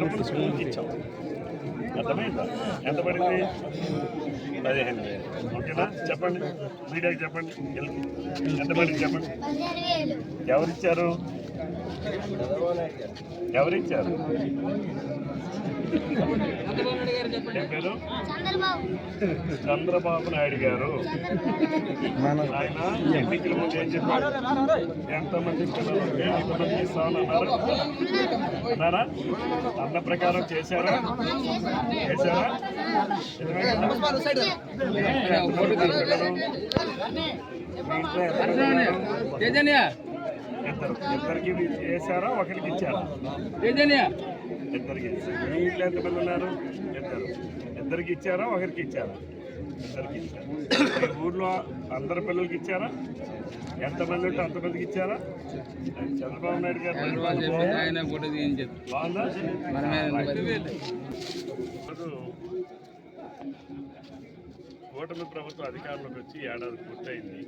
రెండు వేలు నీ తరపున స్కూల్కి ఇచ్చాం. అర్థమైందా? ఎంత పడింది? పదిహేను వేలు. ఓకేనా? చెప్పండి. మీడియాకి చెప్పండి. ఎంత పడింది చెప్పండి. ఎవరిచ్చారు? ఎవరిచ్చారు? పేరు? చంద్రబాబు నాయుడు గారు. ఆయన ఎన్నికల ముందు ఏం చెప్పారు? ఎంతమంది పిల్లలు ఉంటే ఇస్తామన్నారు అన్నారా? అన్న ప్రకారం చేశారా? చేశారా? ఎంతమంది ఇంట్లో ఇద్దరు. ఇద్దరికి చేశారా? ఒకరికి ఇచ్చారా? ఇద్దరికి. మీ ఇంట్లో ఎంతమంది ఉన్నారు? ఇద్దరు. ఇద్దరికి ఇచ్చారా? ఒకరికి ఇచ్చారా? ఇద్దరికి ఇచ్చారు. ఊర్లో అందరి పిల్లలకి ఇచ్చారా? ఎంతమంది ఉంటే అంతమందికి ఇచ్చారా? చంద్రబాబు నాయుడు గారు బాగుందా? ఆయన ఫోటో తీయించారు బాగుందా మనమే ఈరోజు కూటమి ప్రభుత్వం అధికారంలోకి వచ్చి ఏడాది పూర్తయింది.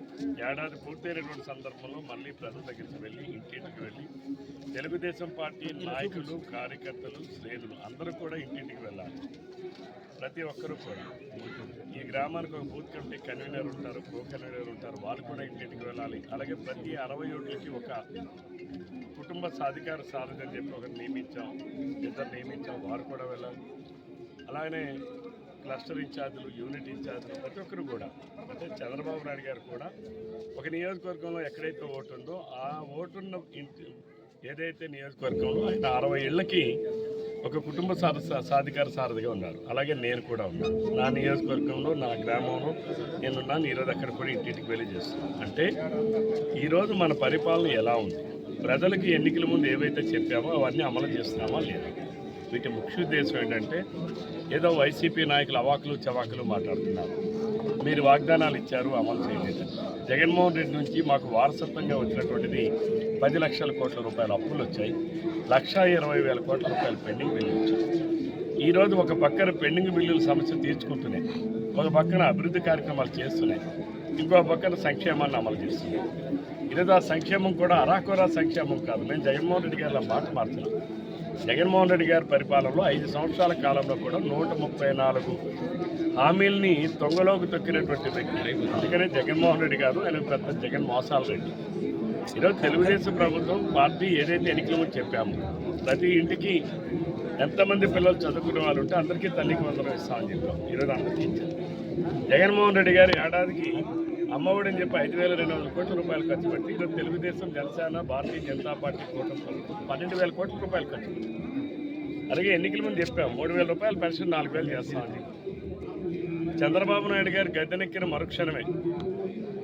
ఏడాది పూర్తయినటువంటి సందర్భంలో మళ్ళీ ప్రజల దగ్గరికి వెళ్ళి ఇంటింటికి వెళ్ళి తెలుగుదేశం పార్టీ నాయకులు కార్యకర్తలు శ్రేణులు అందరూ కూడా ఇంటింటికి వెళ్ళాలి. ప్రతి ఒక్కరూ కూడా. ఈ గ్రామానికి ఒక బూత్ కమిటీ కన్వీనర్ ఉంటారు కో కన్వీనర్ ఉంటారు వాళ్ళు కూడా ఇంటింటికి వెళ్ళాలి. అలాగే ప్రతి అరవై ఓట్లకి ఒక కుటుంబ సాధికార సారథి అని చెప్పి ఒకరు నియమించాం ఇద్దరు నియమించాం వారు కూడా వెళ్ళాలి. అలాగనే క్లస్టర్ ఇన్ఛార్జీలు యూనిట్ ఇన్ఛార్జీలు ప్రతి ఒక్కరు కూడా అంటే చంద్రబాబు నాయుడు గారు కూడా ఒక నియోజకవర్గంలో ఎక్కడైతే ఓటు ఉందో ఆ ఓటున్న ఇంటి ఏదైతే నియోజకవర్గంలో ఆయన అరవై ఏళ్ళకి ఒక కుటుంబ సాధ సాధికార సారథిగా ఉన్నారు. అలాగే నేను కూడా ఉన్నాను. నా నియోజకవర్గంలో నా గ్రామంలో నేనున్నాను. ఈరోజు అక్కడ కూడా ఇంటింటికి వెళ్ళి చేస్తున్నాను. అంటే ఈరోజు మన పరిపాలన ఎలా ఉంది? ప్రజలకి ఎన్నికల ముందు ఏవైతే చెప్పామో అవన్నీ అమలు చేస్తున్నామా లేదా? వీటి ముఖ్య ఉద్దేశం ఏంటంటే ఏదో వైసీపీ నాయకులు అవాకులు చవాకులు మాట్లాడుతున్నారు. మీరు వాగ్దానాలు ఇచ్చారు అమలు చేయలేదు. జగన్మోహన్ రెడ్డి నుంచి మాకు వారసత్వంగా వచ్చినటువంటిది పది లక్షల కోట్ల రూపాయల అప్పులు వచ్చాయి. లక్షా ఇరవై వేల కోట్ల రూపాయలు పెండింగ్ బిల్లు వచ్చాయి ఈరోజు ఒక పక్కన పెండింగ్ బిల్లుల సమస్య తీర్చుకుంటున్నాయి. ఒక పక్కన అభివృద్ధి కార్యక్రమాలు చేస్తున్నాయి. ఇంకో పక్కన సంక్షేమాన్ని అమలు చేస్తున్నాయి. ఈరోజు ఆ సంక్షేమం కూడా అరాకొరా సంక్షేమం కాదు. మేము జగన్మోహన్ రెడ్డి గారి మాట మార్చున్నాం జగన్మోహన్ రెడ్డి గారి పరిపాలనలో ఐదు సంవత్సరాల కాలంలో కూడా నూట ముప్పై నాలుగు హామీల్ని తొంగలోకి తొక్కినటువంటి వ్యక్తి. అందుకనే జగన్మోహన్ రెడ్డి గారు ఆయన పెద్ద జగన్ మోసాల రెడ్డి. ఈరోజు తెలుగుదేశం ప్రభుత్వం పార్టీ ఏదైతే ఎన్నికలు చెప్పాము చెప్పామో ప్రతి ఇంటికి ఎంతమంది పిల్లలు చదువుకునే వాళ్ళు ఉంటే అందరికీ తల్లికి వందరం ఇస్తామని చెప్పాం. ఈరోజు అందరికీ ఇచ్చారు జగన్మోహన్ రెడ్డి గారు ఏడాదికి అమ్మఒడి అని చెప్పి ఐదు వేల రెండు వందల కోట్ల రూపాయలు ఖర్చు పెట్టి ఈరోజు తెలుగుదేశం జనసేన భారతీయ జనతా పార్టీ కూటమి పన్నెండు వేల కోట్ల రూపాయలు ఖర్చు అలాగే ఎన్నికల ముందు చెప్పాం మూడు వేల రూపాయలు పెన్షన్ నాలుగు వేలు చేస్తామని చంద్రబాబు నాయుడు గారు గద్దెనెక్కిన మరుక్షణమే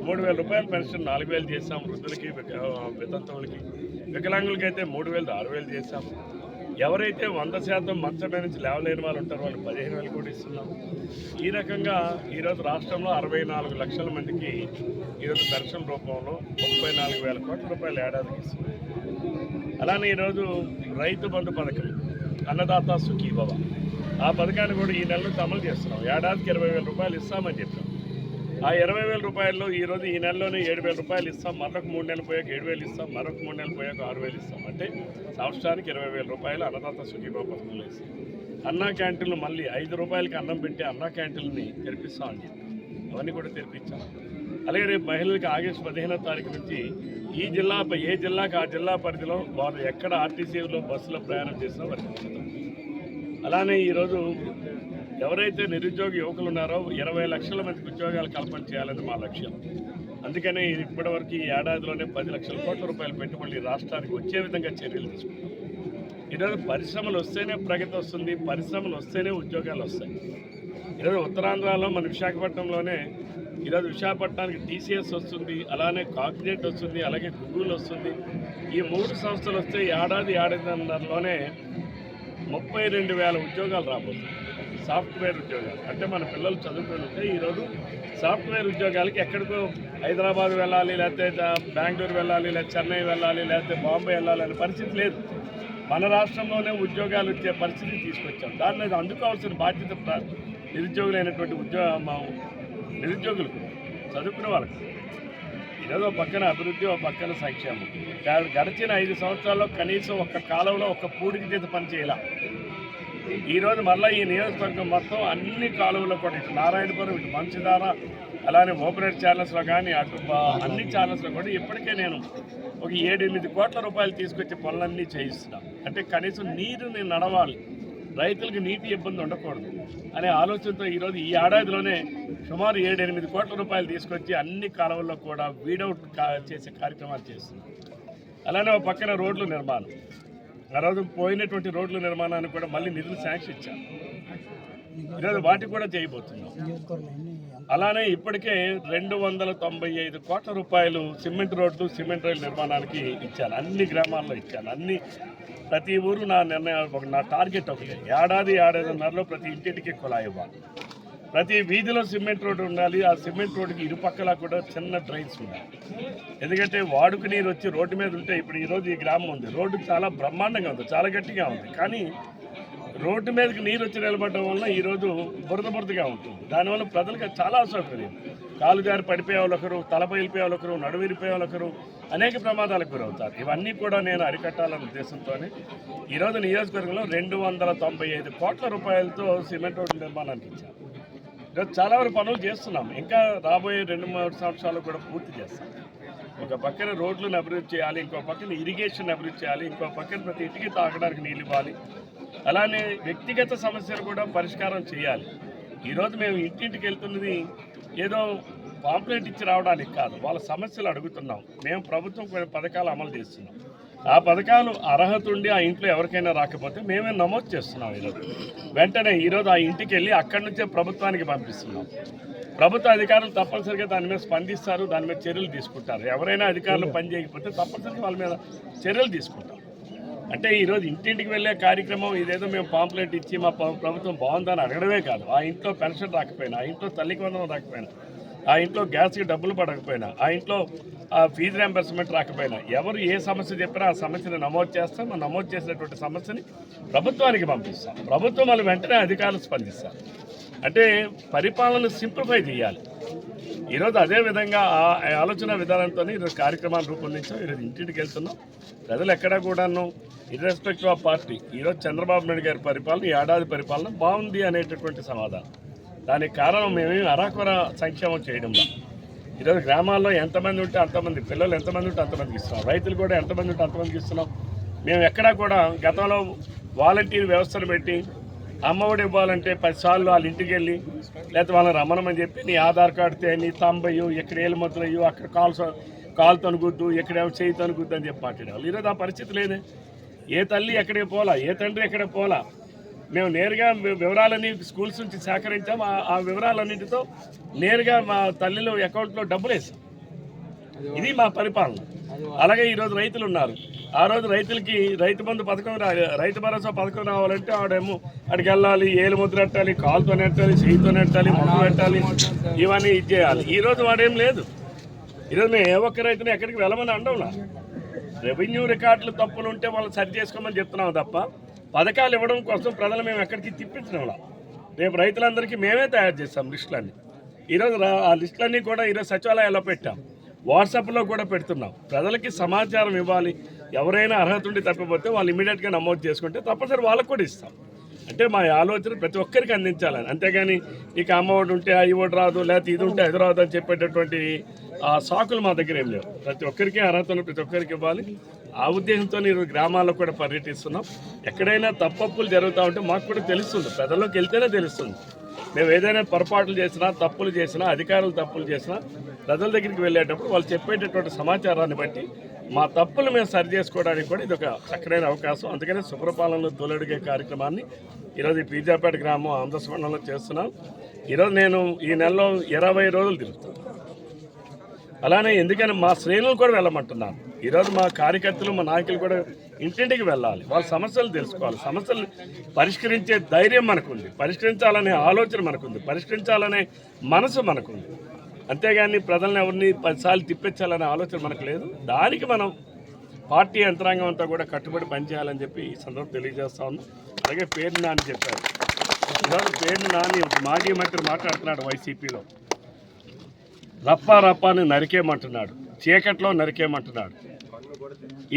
మూడు వేల రూపాయల పెన్షన్ నాలుగు వేలు చేశాం వృద్ధులకి వితంతువులకి. వికలాంగులకి అయితే మూడు వేలు ఆరు వేలు చేశాం. ఎవరైతే వంద శాతం మంచం నుంచి లేవలేని వాళ్ళు ఉంటారో వాళ్ళు పదిహేను వేలు కూడా ఇస్తున్నాం. ఈ రకంగా ఈరోజు రాష్ట్రంలో అరవై నాలుగు లక్షల మందికి ఈరోజు పెన్షన్ రూపంలో ముప్పై నాలుగు వేల కోట్ల రూపాయలు ఏడాదికి ఇస్తున్నాం. అలానే ఈరోజు రైతు బంధు పథకం అన్నదాత సుఖీభవ. ఆ పథకాన్ని కూడా ఈ నెలలో అమలు చేస్తున్నాం. ఏడాదికి ఇరవై వేల రూపాయలు ఇస్తామని చెప్పాం. ఆ ఇరవై వేల రూపాయల్లో ఈ రోజు ఈ నెలలోనే ఏడు వేల రూపాయలు ఇస్తాం. మరొక మూడు నెలలు పోయాక ఏడు వేలు ఇస్తాం. మరొక మూడు నెలలు పోయాక ఆరు వేలు ఇస్తాం. అంటే సంవత్సరానికి ఇరవై వేల రూపాయలు అన్నదాత సుఖీభా పథకంలో ఇస్తాం అన్నా క్యాంటీన్లు మళ్ళీ ఐదు రూపాయలకి అన్నం పెట్టి అన్నా క్యాంటీన్ని తెరిపిస్తాం అని అవన్నీ కూడా తెరిపించాం. అలాగే రేపు మహిళలకు ఆగస్టు పదిహేనో తారీఖు నుంచి ఈ జిల్లా ఏ జిల్లాకి ఆ జిల్లా పరిధిలో వారు ఎక్కడ ఆర్టీసీలో బస్సులో ప్రయాణం చేసినా వారికి అలానే ఈరోజు ఎవరైతే నిరుద్యోగ యువకులు ఉన్నారో ఇరవై లక్షల మందికి ఉద్యోగాలు కల్పన చేయాలని మా లక్ష్యం. అందుకనే ఇప్పటివరకు ఈ ఏడాదిలోనే పది లక్షల కోట్ల రూపాయలు పెట్టుబడి రాష్ట్రానికి వచ్చే విధంగా చర్యలు తీసుకుంటాం ఈరోజు పరిశ్రమలు వస్తేనే ప్రగతి వస్తుంది పరిశ్రమలు వస్తేనే ఉద్యోగాలు వస్తాయి. ఈరోజు ఉత్తరాంధ్రలో మన విశాఖపట్నంలోనే ఈరోజు విశాఖపట్నానికి టీసీఎస్ వస్తుంది అలానే కాగ్నేట్ వస్తుంది అలాగే గూగుల్ వస్తుంది. ఈ మూడు సంస్థలు వస్తే ఏడాది ఏడాదిన్నరలోనే ముప్పై రెండు వేల ఉద్యోగాలు రాబోతుంది సాఫ్ట్వేర్ ఉద్యోగాలు. అంటే మన పిల్లలు చదువుకుంటే ఉంటే ఈరోజు సాఫ్ట్వేర్ ఉద్యోగాలకి ఎక్కడికో హైదరాబాద్ వెళ్ళాలి లేకపోతే బెంగళూరు వెళ్ళాలి లేదా చెన్నై వెళ్ళాలి లేకపోతే బాంబే వెళ్ళాలి అనే పరిస్థితి లేదు. మన రాష్ట్రంలోనే ఉద్యోగాలు ఇచ్చే పరిస్థితి తీసుకొచ్చాం. దాని మీద అందుకోవాల్సిన బాధ్యత నిరుద్యోగులైనటువంటి ఉద్యోగ నిరుద్యోగులకు చదువుకునే వాళ్ళకు. ఏదో ఒక పక్కన అభివృద్ధి ఒక పక్కన సంక్షేమం. గడిచిన ఐదు సంవత్సరాల్లో కనీసం ఒక కాలంలో ఒక పూడికి చేత పని చేయాల ఈరోజు మళ్ళీ ఈ నియోజకవర్గం మొత్తం అన్ని కాలువల్లో కూడా ఇటు నారాయణపురం ఇటు మంచిదార అలానే ఓపరేట్ ఛానల్స్లో కానీ అటు అన్ని ఛానల్స్లో కూడా ఇప్పటికే నేను ఒక ఏడెనిమిది కోట్ల రూపాయలు తీసుకొచ్చి పనులన్నీ చేయిస్తున్నాను అంటే కనీసం నీరుని నడవాలి. రైతులకు నీటి ఇబ్బంది ఉండకూడదు అనే ఆలోచనతో ఈరోజు ఈ ఏడాదిలోనే సుమారు ఏడెనిమిది కోట్ల రూపాయలు తీసుకొచ్చి అన్ని కాలువల్లో కూడా వీడౌట్ కా చేసే కార్యక్రమాలు చేస్తున్నాం. అలానే ఒక పక్కన రోడ్లు నిర్మాణం. ఆ రోజు పోయినటువంటి రోడ్ల నిర్మాణానికి కూడా మళ్ళీ నిధులు శాంక్షన్ ఇచ్చాం ఈరోజు వాటికి కూడా చేయబోతున్నాం. అలానే ఇప్పటికే రెండు వందల తొంభై ఐదు కోట్ల రూపాయలు సిమెంట్ రోడ్లు సిమెంట్ రైలు నిర్మాణానికి ఇచ్చాను అన్ని గ్రామాల్లో ఇచ్చాను అన్ని ప్రతి ఊరు నా నిర్ణయం నా టార్గెట్ ఒకటే. ఏడాది ఏడాదిన్నరలో ప్రతి ఇంటింటికి కులాయి ఇవ్వాలి. ప్రతి వీధిలో సిమెంట్ రోడ్డు ఉండాలి. ఆ సిమెంట్ రోడ్డుకి ఇరుపక్కల కూడా చిన్న డ్రైన్స్ ఉండాలి. ఎందుకంటే వాడుకు నీరు వచ్చి రోడ్డు మీద ఉంటే ఇప్పుడు ఈరోజు ఈ గ్రామం ఉంది. రోడ్డు చాలా బ్రహ్మాండంగా ఉంది. చాలా గట్టిగా ఉంది. కానీ రోడ్డు మీదకి నీరు వచ్చి నిలబడడం వలన ఈరోజు బురద బురదగా ఉంటుంది. దానివల్ల ప్రజలకు చాలా అసౌకర్యం. కాలు జారి పడిపోయే ఒకరు తలపై వెళ్ళిపోయే వాళ్ళు ఒకరు నడువు ఒకరు అనేక ప్రమాదాలకు గురవుతారు. ఇవన్నీ కూడా నేను అరికట్టాలనే ఉద్దేశంతోనే ఈరోజు నియోజకవర్గంలో రెండు వందల తొంభై ఐదు కోట్ల రూపాయలతో సిమెంట్ రోడ్డు నిర్మాణానికి ఇచ్చాను చాలా వరకు పనులు చేస్తున్నాం. ఇంకా రాబోయే రెండు మూడు సంవత్సరాలు కూడా పూర్తి చేస్తాం. ఒక పక్కన రోడ్లను అభివృద్ధి చేయాలి ఇంకో పక్కన ఇరిగేషన్ అభివృద్ధి చేయాలి ఇంకో పక్కన ప్రతి ఇంటికి తాగడానికి నీళ్ళు ఇవ్వాలి. అలానే వ్యక్తిగత సమస్యలు కూడా పరిష్కారం చేయాలి. ఈరోజు మేము ఇంటింటికి వెళ్తున్నది ఏదో పాంప్లెట్ ఇచ్చి రావడానికి కాదు వాళ్ళ సమస్యలు అడుగుతున్నాం. మేము ప్రభుత్వం కొన్ని పథకాలు అమలు చేస్తున్నాం. ఆ పథకాలు అర్హత ఉండి ఆ ఇంట్లో ఎవరికైనా రాకపోతే మేమే నమోదు చేస్తున్నాం ఈరోజు. వెంటనే ఈరోజు ఆ ఇంటికి వెళ్ళి అక్కడి నుంచే ప్రభుత్వానికి పంపిస్తున్నాం. ప్రభుత్వ అధికారులు తప్పనిసరిగా దాని మీద స్పందిస్తారు దాని మీద చర్యలు తీసుకుంటారు. ఎవరైనా అధికారులు పని చేయకపోతే తప్పనిసరిగా వాళ్ళ మీద చర్యలు తీసుకుంటాం. అంటే ఈరోజు ఇంటింటికి వెళ్ళే కార్యక్రమం ఇదేదో మేము పాంప్లెట్ ఇచ్చి మా ప్రభుత్వం బాగుందని అడగడమే కాదు. ఆ ఇంట్లో పెన్షన్ రాకపోయినా ఆ ఇంట్లో తల్లికి వందనం రాకపోయినా ఆ ఇంట్లో గ్యాస్కి డబ్బులు పడకపోయినా ఆ ఇంట్లో ఆ ఫీజు రియంబర్స్మెంట్ రాకపోయినా ఎవరు ఏ సమస్య చెప్పినా ఆ సమస్యను నమోదు చేస్తాం. ఆ నమోదు చేసినటువంటి సమస్యని ప్రభుత్వానికి పంపిస్తాం. ప్రభుత్వం వాళ్ళు వెంటనే అధికారులు స్పందిస్తారు. అంటే పరిపాలన సింప్లిఫై చేయాలి. ఈరోజు అదే విధంగా ఆ ఆలోచన విధానంతో ఈరోజు కార్యక్రమాలు రూపొందించాం. ఈరోజు ఇంటింటికి వెళ్తున్నాం. ప్రజలు ఎక్కడా కూడాను ఇర్రెస్పెక్టివ్ ఆఫ్ పార్టీ ఈరోజు చంద్రబాబు నాయుడు గారి పరిపాలన ఈ ఏడాది పరిపాలన బాగుంది అనేటటువంటి సమాధానం. దానికి కారణం మేమేమి అరాకొర సంక్షేమం చేయడంలో ఈరోజు గ్రామాల్లో ఎంతమంది ఉంటే అంతమంది పిల్లలు ఎంతమంది ఉంటే అంతమందికి ఇస్తున్నాం. రైతులు కూడా ఎంతమంది ఉంటే అంతమందికి ఇస్తున్నాం. మేము ఎక్కడా కూడా గతంలో వాలంటీర్ వ్యవస్థను పెట్టి అమ్మఒడి ఇవ్వాలంటే పదిసార్లు వాళ్ళ ఇంటికి వెళ్ళి లేకపోతే వాళ్ళని రమ్మనమని చెప్పి నీ ఆధార్ కార్డు తే నీ తంబయ్యు ఇక్కడ ఏళ్ళు ముద్రయ్యు అక్కడ కాల్ కాలు తనుగుద్దు ఎక్కడేమో చేయి తనుగుద్దు అని చెప్పి మాట్లాడేవాళ్ళు. ఈరోజు ఆ పరిస్థితి లేదే. ఏ తల్లి ఎక్కడికి పోలా ఏ తండ్రి ఎక్కడికి పోలా మేము నేరుగా వి- వివరాలన్నీ స్కూల్స్ నుంచి సేకరించాం. ఆ- ఆ వివరాలన్నింటితో నేరుగా మా తల్లిలో అకౌంట్లో డబ్బులు వేసాం. ఇది మా పరిపాలన. అలాగే ఈరోజు రైతులు ఉన్నారు. ఆ రోజు రైతులకి రైతు బంధు పథకం రైతు భరోసా పథకం రావాలంటే ఆడేమో అక్కడికి వెళ్ళాలి ఏలు ముద్ర పెట్టాలి కాలుతో నెట్టాలి చేయితో నెట్టాలి మొక్క పెట్టాలి ఇవన్నీ ఇది చేయాలి. ఈరోజు వాడేం లేదు. ఈరోజు మేము ఏ ఒక్క రైతుని ఎక్కడికి వెళ్ళమని అండవునా రెవెన్యూ రికార్డులు తప్పులు ఉంటే వాళ్ళు సరి చేసుకోమని చెప్తున్నాం తప్ప పథకాలు ఇవ్వడం కోసం ప్రజలు మేము ఎక్కడికి తిప్పించడంలా రేపు రైతులందరికీ మేమే తయారు చేస్తాం లిస్టులన్నీ. ఈరోజు ఆ లిస్టులన్నీ కూడా ఈరోజు సచివాలయాల్లో పెట్టాం. వాట్సాప్లో కూడా పెడుతున్నాం. ప్రజలకి సమాచారం ఇవ్వాలి. ఎవరైనా అర్హత ఉండి తప్పిపోతే వాళ్ళు ఇమీడియట్గా నమోదు చేసుకుంటే తప్పనిసరి వాళ్ళకు కూడా ఇస్తాం. అంటే మా ఆలోచన ప్రతి ఒక్కరికి అందించాలని. అంతేగాని ఇక అమ్మ ఒకటి ఉంటే ఆ ఒకటి రాదు లేకపోతే ఇది ఉంటే అది రాదు అని చెప్పేటటువంటి ఆ సాకులు మా దగ్గర ఏం లేవు. ప్రతి ఒక్కరికి అర్హత ఉన్న ప్రతి ఒక్కరికి ఇవ్వాలి. ఆ ఉద్దేశంతో ఈరోజు గ్రామాల్లో కూడా పర్యటిస్తున్నాం. ఎక్కడైనా తప్పప్పులు జరుగుతూ ఉంటే మాకు కూడా తెలుస్తుంది. ప్రజల్లోకి వెళ్తేనే తెలుస్తుంది. మేము ఏదైనా పొరపాట్లు చేసినా తప్పులు చేసినా అధికారులు తప్పులు చేసినా ప్రజల దగ్గరికి వెళ్ళేటప్పుడు వాళ్ళు చెప్పేటటువంటి సమాచారాన్ని బట్టి మా తప్పులు మేము సరి చేసుకోవడానికి కూడా ఇది ఒక చక్కడైన అవకాశం. అందుకనే శుభ్రపాలనలో తోలడిగే కార్యక్రమాన్ని ఈరోజు పీజాపేట గ్రామం ఆంధ్రస్వర్ణంలో చేస్తున్నాం. ఈరోజు నేను ఈ నెలలో ఇరవై రోజులు తిరుగుతాను. అలానే ఎందుకని మా శ్రేణులు కూడా వెళ్ళమంటున్నాను ఈరోజు మా కార్యకర్తలు మా నాయకులు కూడా ఇంటింటికి వెళ్ళాలి. వాళ్ళ సమస్యలు తెలుసుకోవాలి. సమస్యలు పరిష్కరించే ధైర్యం మనకుంది. పరిష్కరించాలనే ఆలోచన మనకుంది. పరిష్కరించాలనే మనసు మనకుంది. అంతేగాని ప్రజలను ఎవరిని పదిసార్లు తిప్పించాలనే ఆలోచన మనకు లేదు. దానికి మనం పార్టీ యంత్రాంగం అంతా కూడా కట్టుబడి పనిచేయాలని చెప్పి ఈ సందర్భం తెలియజేస్తా ఉన్నాం. అలాగే పేరు నాని చెప్పారు. ఈరోజు పేరు నాని మాజీ మంత్రి మాట్లాడుతున్నాడు వైసీపీలో. రప్ప రప్ప అని నరికేయమంటున్నాడు. చీకట్లో నరికేయమంటున్నాడు.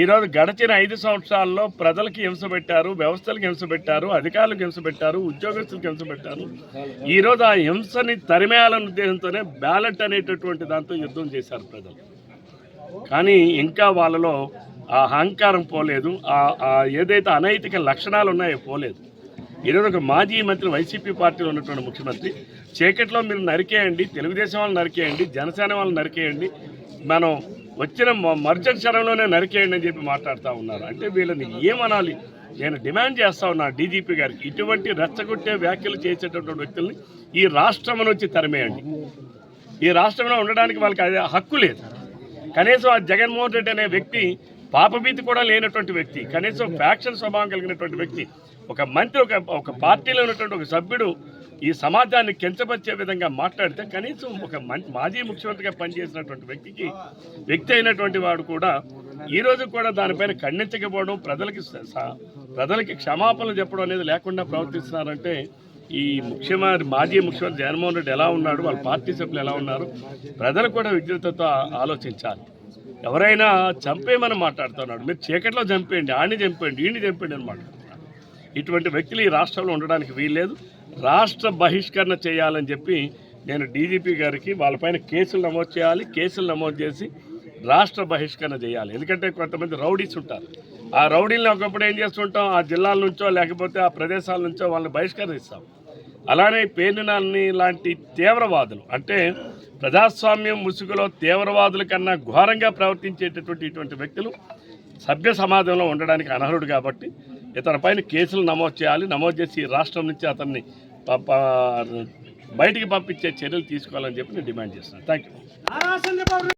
ఈరోజు గడిచిన ఐదు సంవత్సరాల్లో ప్రజలకి హింస పెట్టారు వ్యవస్థలకు హింస పెట్టారు అధికారులకు హింస పెట్టారు ఉద్యోగస్తులకు హింస పెట్టారు. ఈరోజు ఆ హింసని తరిమేయాలన్న ఉద్దేశంతోనే బ్యాలెట్ అనేటటువంటి దాంతో యుద్ధం చేశారు ప్రజలు. కానీ ఇంకా వాళ్ళలో ఆ అహంకారం పోలేదు. ఆ ఆ ఏదైతే అనైతిక లక్షణాలు ఉన్నాయో పోలేదు. ఈరోజు ఒక మాజీ మంత్రి వైసీపీ పార్టీలో ఉన్నటువంటి ముఖ్యమంత్రి చీకట్లో మీరు నరికేయండి తెలుగుదేశం వాళ్ళు నరికేయండి జనసేన వాళ్ళు నరికేయండి మనం వచ్చిన మ- మరుసటి క్షణంలోనే నరికేయండి అని చెప్పి మాట్లాడుతూ ఉన్నారు. అంటే వీళ్ళని ఏమనాలి? నేను డిమాండ్ చేస్తా ఉన్నా డీజీపీ గారికి. ఇటువంటి రెచ్చగొట్టే వ్యాఖ్యలు చేసేటటువంటి వ్యక్తుల్ని ఈ రాష్ట్రం నుంచి తరిమేయండి. ఈ రాష్ట్రంలో ఉండడానికి వాళ్ళకి అదే హక్కు లేదు. కనీసం ఆ జగన్మోహన్ రెడ్డి అనే వ్యక్తి పాపభీతి కూడా లేనటువంటి వ్యక్తి కనీసం ఫ్యాక్షన్ స్వభావం కలిగినటువంటి వ్యక్తి ఒక మంత్రి ఒక ఒక పార్టీలో ఉన్నటువంటి ఒక సభ్యుడు ఈ సమాజాన్ని కించపరిచే విధంగా మాట్లాడితే కనీసం ఒక మాజీ ముఖ్యమంత్రిగా పనిచేసినటువంటి వ్యక్తికి వ్యక్తి అయినటువంటి వాడు కూడా ఈ రోజు కూడా దానిపైన ఖండించకపోవడం ప్రజలకి స- ప్రజలకి క్షమాపణలు చెప్పడం అనేది లేకుండా ప్రవర్తిస్తున్నారంటే ఈ ముఖ్యమంత్రి మాజీ ముఖ్యమంత్రి జగన్మోహన్ రెడ్డి ఎలా ఉన్నాడు వాళ్ళ పార్టీ సభ్యులు ఎలా ఉన్నారు ప్రజలు కూడా విజ్ఞతతో ఆలోచించాలి. ఎవరైనా చంపేయమని మాట్లాడుతున్నాడు. మీరు చీకట్లో చంపేయండి ఆడిని చంపేయండి ఈయన్ని చంపేయండి అని మాట్లాడుతున్నాడు. ఇటువంటి వ్యక్తులు ఈ రాష్ట్రంలో ఉండడానికి వీల్లేదు. రాష్ట్ర బహిష్కరణ చేయాలని చెప్పి నేను డీజీపీ గారికి వాళ్ళపైన కేసులు నమోదు చేయాలి కేసులు నమోదు చేసి రాష్ట్ర బహిష్కరణ చేయాలి. ఎందుకంటే కొంతమంది రౌడీస్ ఉంటారు. ఆ రౌడీలను ఒకప్పుడు ఏం చేస్తుంటాం? ఆ జిల్లాల నుంచో లేకపోతే ఆ ప్రదేశాల నుంచో వాళ్ళని బహిష్కరిస్తాం. అలానే పేర్నినాల్ని లాంటి తీవ్రవాదులు. అంటే ప్రజాస్వామ్యం ముసుగులో తీవ్రవాదుల కన్నా ఘోరంగా ప్రవర్తించేటటువంటి ఇటువంటి వ్యక్తులు సభ్య సమాజంలో ఉండడానికి అనర్హుడు కాబట్టి ఇతనిపైన కేసులు నమోదు చేయాలి. నమోదు చేసి రాష్ట్రం నుంచి అతన్ని ప- బయటికి పంపించే చర్యలు తీసుకోవాలని చెప్పి నేను డిమాండ్ చేస్తున్నాను. Thank you